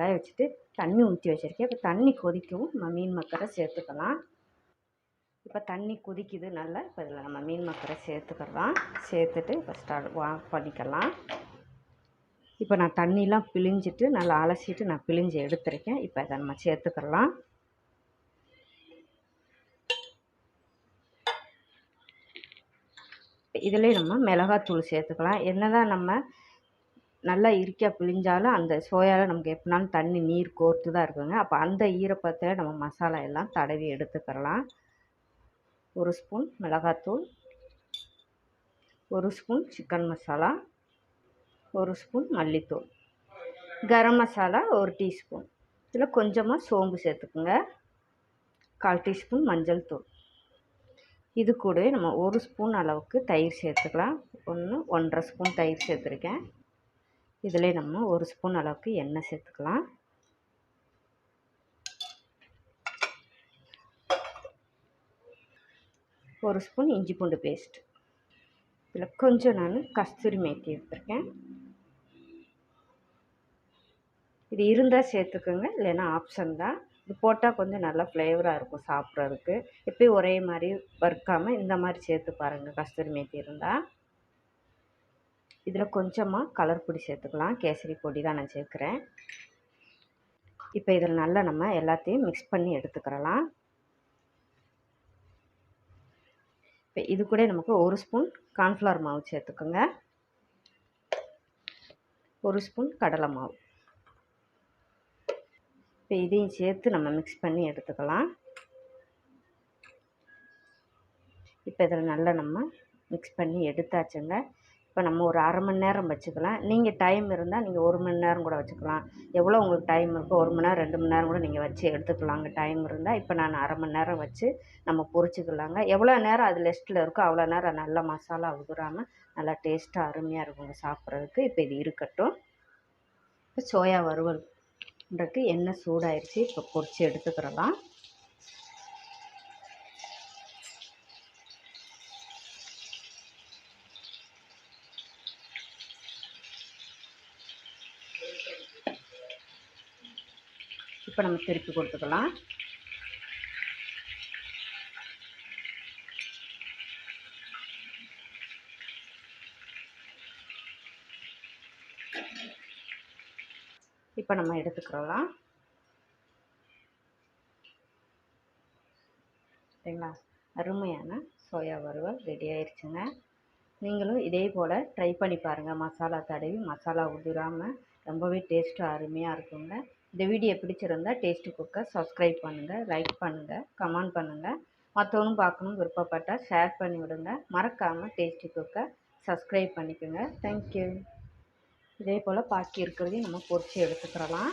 கடாயை வச்சுட்டு தண்ணி ஊற்றி வச்சுருக்கேன். இப்போ தண்ணி கொதிக்கவும் நம்ம மீன் மக்கரை சேர்த்துக்கலாம். இப்போ தண்ணி கொதிக்குது நல்லா இப்போ இதில் நம்ம மீன் மக்கரை சேர்த்துக்கலாம். சேர்த்துட்டு இப்போ ஸ்டார்ட் ஆஃப் பண்ணிக்கலாம். இப்போ நான் தண்ணிலாம் பிழிஞ்சிட்டு நல்லா அலசிட்டு நான் பிழிஞ்சு எடுத்துருக்கேன். இப்போ அதை நம்ம சேர்த்துக்கலாம். இதிலே நம்ம மிளகாத்தூள் சேர்த்துக்கலாம். என்ன தான் நம்ம நல்லா இறுக்கியாக பிழிஞ்சாலும் அந்த சோயாவில் நமக்கு எப்படினாலும் தண்ணி நீர் கோர்த்து தான் இருக்குங்க அப்போ அந்த ஈரப்பத்தில் நம்ம மசாலா எல்லாம் தடவி எடுத்துக்கிறலாம். ஒரு ஸ்பூன் மிளகாத்தூள் ஒரு ஸ்பூன் சிக்கன் மசாலா ஒரு ஸ்பூன் மல்லித்தூள். கரம் மசாலா ஒரு டீஸ்பூன். இதில் கொஞ்சமாக சோம்பு சேர்த்துக்குங்க. கால் டீஸ்பூன் மஞ்சள் தூள். இது கூட நம்ம ஒரு ஸ்பூன் அளவுக்கு தயிர் சேர்த்துக்கலாம். ஒன்று ஒன்றரை ஸ்பூன் தயிர் சேர்த்துருக்கேன். இதில் நம்ம ஒரு ஸ்பூன் அளவுக்கு எண்ணெய் சேர்த்துக்கலாம். ஒரு ஸ்பூன் இஞ்சி பூண்டு பேஸ்ட். இதில் கொஞ்சம் நான் கஸ்தூரி மேத்தி எடுத்துருக்கேன். இது இருந்தால் சேர்த்துக்கோங்க இல்லைன்னா ஆப்ஷன் தான். இது போட்டால் கொஞ்சம் நல்லா ஃப்ளேவராக இருக்கும் சாப்பிட்றதுக்கு. எப்பயும் ஒரே மாதிரி வறுக்காமல் இந்த மாதிரி சேர்த்து பாருங்கள் கஸ்தூரி மேத்தி இருந்தால். இதில் கொஞ்சமாக கலர் பொடி சேர்த்துக்கலாம். கேசரி பொடி தான் நான் சேர்க்குறேன். இப்போ இதில் நல்லா நம்ம எல்லாத்தையும் மிக்ஸ் பண்ணி எடுத்துக்கிறலாம். இப்போ இது கூட நமக்கு ஒரு ஸ்பூன் கார்ன்ஃப்ளவர் மாவு சேர்த்துக்கோங்க. ஒரு ஸ்பூன் கடலை மாவு. இப்போ இதையும் சேர்த்து நம்ம மிக்ஸ் பண்ணி எடுத்துக்கலாம். இப்போ இதில் நல்லா நம்ம மிக்ஸ் பண்ணி எடுத்தாச்சுங்க. இப்போ நம்ம ஒரு அரை மணி நேரம் வச்சுக்கலாம். நீங்கள் டைம் இருந்தால் நீங்கள் ஒரு மணி நேரம் கூட வச்சுக்கலாம். எவ்வளோ உங்களுக்கு டைம் இருக்கோ ஒரு மணி நேரம் ரெண்டு மணி நேரம் கூட நீங்கள் வச்சு எடுத்துக்கலாங்க. டைம் இருந்தால் இப்போ நான் அரை மணி நேரம் வச்சு நம்ம பொரிச்சிக்கலாங்க எவ்வளோ நேரம் அது லெஸ்ட்டில் இருக்கோ அவ்வளோ நேரம் நல்ல மசாலா உதுராமல் நல்லா டேஸ்ட்டாக அருமையாக இருக்குங்க சாப்பிட்றதுக்கு. இப்போ இது இருக்கட்டும். இப்போ சோயா வறுவல்ன்றதுக்கு எண்ணெய் சூடாயிடுச்சு இப்போ பொரித்து எடுத்துக்கிறலாம். இப்போ நம்ம திருப்பி கொடுத்துக்கலாம். இப்போ நம்ம எடுத்துக்கிறோம் சரிங்களா? அருமையான சோயா வறுவல் ரெடி ஆயிடுச்சுங்க நீங்களும் இதே போல் ட்ரை பண்ணி பாருங்கள் மசாலா தடவி மசாலா உதிராமல் ரொம்பவே டேஸ்ட்டு அருமையாக இருக்குங்க. இந்த வீடியோ பிடிச்சிருந்தா டேஸ்ட்டு குக்கை சப்ஸ்கிரைப் பண்ணுங்கள் லைக் பண்ணுங்கள் கமெண்ட் பண்ணுங்கள் மற்றவனும் பார்க்கணும் விருப்பப்பட்டால் ஷேர் பண்ணி விடுங்க. மறக்காமல் டேஸ்டி குக்கை சப்ஸ்கிரைப் பண்ணிக்கோங்க. தேங்க்யூ இதே போல் பாக்கி இருக்கிறதையும் நம்ம பொறிச்சு எடுத்துக்கிறலாம்.